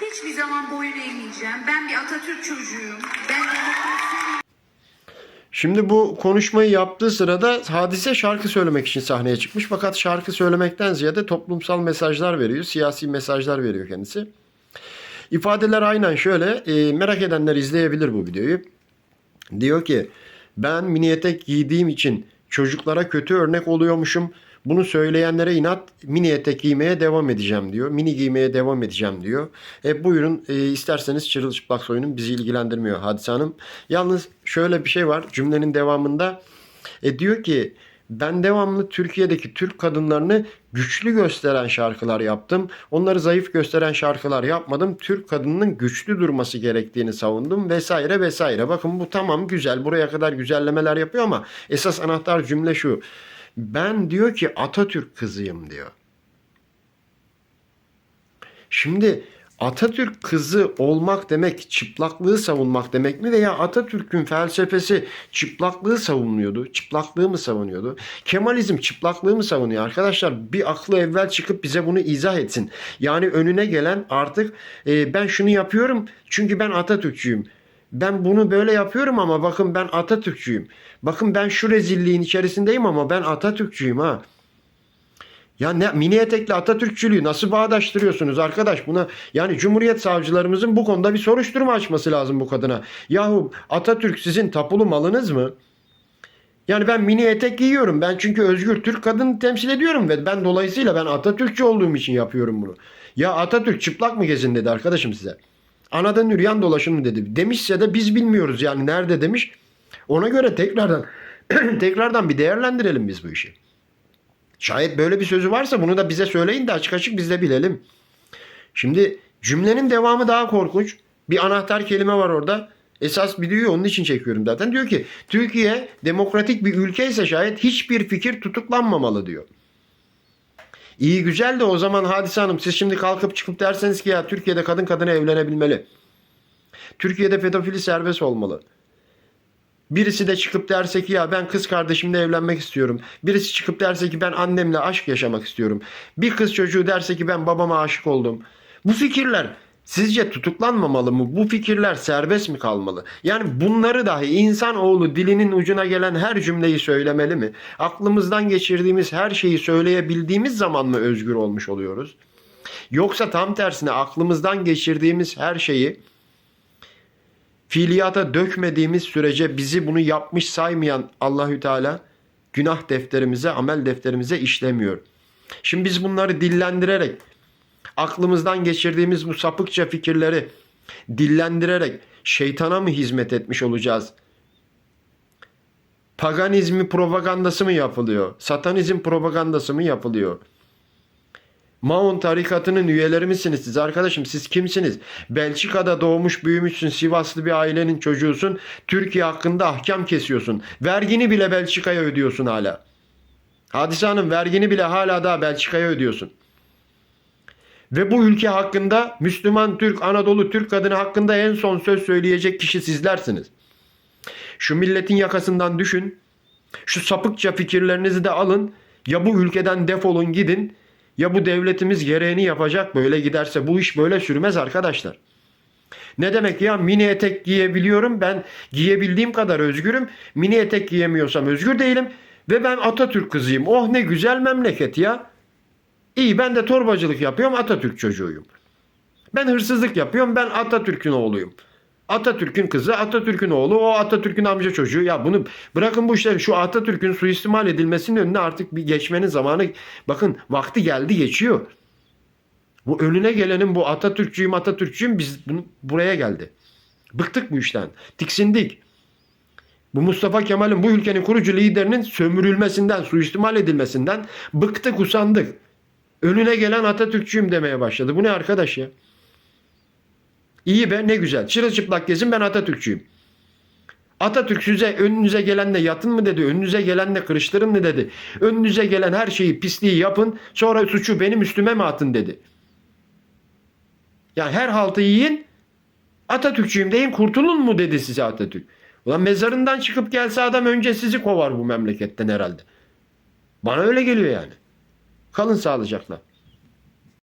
Hiçbir zaman boyun eğmeyeceğim. Ben bir Atatürk çocuğuyum. Ben demokrasinin Şimdi bu konuşmayı yaptığı sırada hadise şarkı söylemek için sahneye çıkmış. Fakat şarkı söylemekten ziyade toplumsal mesajlar veriyor. Siyasi mesajlar veriyor kendisi. İfadeler aynen şöyle. e, merak edenler izleyebilir bu videoyu. Diyor ki ben mini etek giydiğim için çocuklara kötü örnek oluyormuşum. Bunu söyleyenlere inat mini etek giymeye devam edeceğim diyor. Mini giymeye devam edeceğim diyor. E, buyurun e, isterseniz çırılçıplak soyunun bizi ilgilendirmiyor Hadise Hanım. Yalnız şöyle bir şey var cümlenin devamında. E, diyor ki ben devamlı Türkiye'deki Türk kadınlarını güçlü gösteren şarkılar yaptım. Onları zayıf gösteren şarkılar yapmadım. Türk kadınının güçlü durması gerektiğini savundum vesaire vesaire. Bakın bu tamam güzel. Buraya kadar güzellemeler yapıyor ama esas anahtar cümle şu. Ben diyor ki Atatürk kızıyım diyor. Şimdi Atatürk kızı olmak demek çıplaklığı savunmak demek mi veya Atatürk'ün felsefesi çıplaklığı savunuyordu? Çıplaklığı mı savunuyordu? Kemalizm çıplaklığı mı savunuyor? Arkadaşlar bir aklı evvel çıkıp bize bunu izah etsin. Yani önüne gelen artık e, ben şunu yapıyorum çünkü ben Atatürkçüyüm. Ben bunu böyle yapıyorum ama bakın ben Atatürkçüyüm. Bakın ben şu rezilliğin içerisindeyim ama ben Atatürkçüyüm ha. Ya ne mini etekli Atatürkçülüğü nasıl bağdaştırıyorsunuz arkadaş buna? Yani Cumhuriyet savcılarımızın bu konuda bir soruşturma açması lazım bu kadına. Yahu Atatürk sizin tapulu malınız mı? Yani ben mini etek giyiyorum. Ben çünkü özgür Türk kadını temsil ediyorum ve ben dolayısıyla ben Atatürkçü olduğum için yapıyorum bunu. Ya Atatürk çıplak mı gezin dedi arkadaşım size. Anadan yürüyen dolaşın mı dedi. Demişse de biz bilmiyoruz yani nerede demiş. Ona göre tekrardan tekrardan bir değerlendirelim biz bu işi. Şayet böyle bir sözü varsa bunu da bize söyleyin de açık açık biz de bilelim. Şimdi cümlenin devamı daha korkunç. Bir anahtar kelime var orada. Esas videoyu onun için çekiyorum zaten. Diyor ki Türkiye demokratik bir ülke ise şayet hiçbir fikir tutuklanmamalı diyor. İyi güzel de o zaman Hadise Hanım siz şimdi kalkıp çıkıp derseniz ki ya Türkiye'de kadın kadına evlenebilmeli. Türkiye'de pedofili serbest olmalı. Birisi de çıkıp derse ki ya ben kız kardeşimle evlenmek istiyorum. Birisi çıkıp derse ki ben annemle aşk yaşamak istiyorum. Bir kız çocuğu derse ki ben babama aşık oldum. Bu fikirler sizce tutuklanmamalı mı? Bu fikirler serbest mi kalmalı? Yani bunları dahi insanoğlu dilinin ucuna gelen her cümleyi söylemeli mi? Aklımızdan geçirdiğimiz her şeyi söyleyebildiğimiz zaman mı özgür olmuş oluyoruz? Yoksa tam tersine aklımızdan geçirdiğimiz her şeyi fiiliyata dökmediğimiz sürece bizi bunu yapmış saymayan Allahü Teala günah defterimize, amel defterimize işlemiyor. Şimdi biz bunları dillendirerek aklımızdan geçirdiğimiz bu sapıkça fikirleri dillendirerek şeytana mı hizmet etmiş olacağız? Paganizmi propagandası mı yapılıyor? Satanizm propagandası mı yapılıyor? Maon tarikatının üyeleri misiniz siz arkadaşım? Siz kimsiniz? Belçika'da doğmuş büyümüşsün. Sivaslı bir ailenin çocuğusun. Türkiye hakkında ahkam kesiyorsun. Vergini bile Belçika'ya ödüyorsun hala. Hadise Hanım vergini bile hala daha Belçika'ya ödüyorsun. Ve bu ülke hakkında Müslüman Türk, Anadolu Türk kadını hakkında en son söz söyleyecek kişi sizlersiniz. Şu milletin yakasından düşün. Şu sapıkça fikirlerinizi de alın. Ya bu ülkeden defolun gidin ya bu devletimiz gereğini yapacak böyle giderse bu iş böyle sürmez arkadaşlar. Ne demek ya mini etek giyebiliyorum ben giyebildiğim kadar özgürüm. Mini etek giyemiyorsam özgür değilim ve ben Atatürk kızıyım. Oh ne güzel memleket ya. İyi ben de torbacılık yapıyorum Atatürk çocuğuyum. Ben hırsızlık yapıyorum ben Atatürk'ün oğluyum. Atatürk'ün kızı, Atatürk'ün oğlu, o Atatürk'ün amca çocuğu. Ya bunu bırakın bu işleri. Şu Atatürk'ün suistimal edilmesinin önüne artık bir geçmenin zamanı. Bakın vakti geldi geçiyor. Bu önüne gelenin bu Atatürkçüyüm Atatürkçüyüm biz bunu, buraya geldi. Bıktık bu işten. Tiksindik. Bu Mustafa Kemal'in bu ülkenin kurucu liderinin sömürülmesinden, suistimal edilmesinden bıktık, usandık. Önüne gelen Atatürkçüyüm demeye başladı. Bu ne arkadaş ya? İyi be ne güzel. Çırılçıplak gezin ben Atatürkçüyüm. Atatürk size önünüze gelenle yatın mı dedi. Önünüze gelenle kırıştırın mı dedi. Önünüze gelen her şeyi pisliği yapın. Sonra suçu benim üstüme mi atın dedi. Yani her haltı yiyin. Atatürkçüyüm deyin kurtulun mu dedi size Atatürk. Ulan mezarından çıkıp gelse adam önce sizi kovar bu memleketten herhalde. Bana öyle geliyor yani. Kalın sağlıcakla.